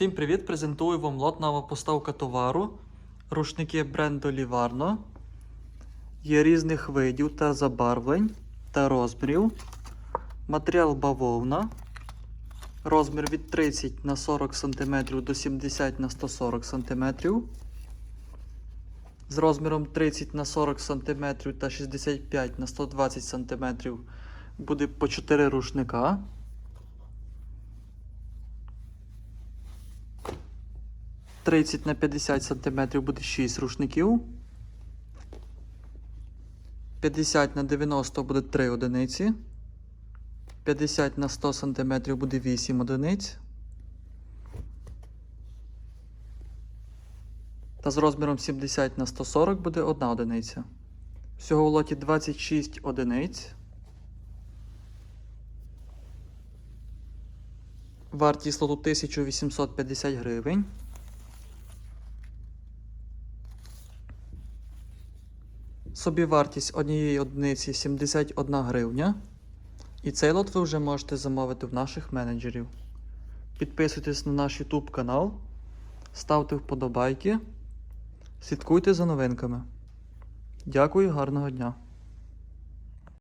Всім привіт! Презентую вам лот нова поставка товару. Рушники бренду Livarno. Є різних видів та забарвлень та розмірів. Матеріал бавовна. Розмір від 30 на 40 см до 70 на 140 см. З розміром 30 на 40 см та 65 на 120 см буде по 4 рушника. – 30 на 50 см буде 6 рушників. 50 на 90 буде 3 одиниці. 50 на 100 см буде 8 одиниць. Та з розміром 70 на 140 буде 1 одиниця. Всього в лоті 26 одиниць. Вартість лоту 1850 гривень. Собівартість однієї одиниці 71 гривня. І цей лот ви вже можете замовити в наших менеджерів. Підписуйтесь на наш YouTube канал, ставте вподобайки, слідкуйте за новинками. Дякую, гарного дня!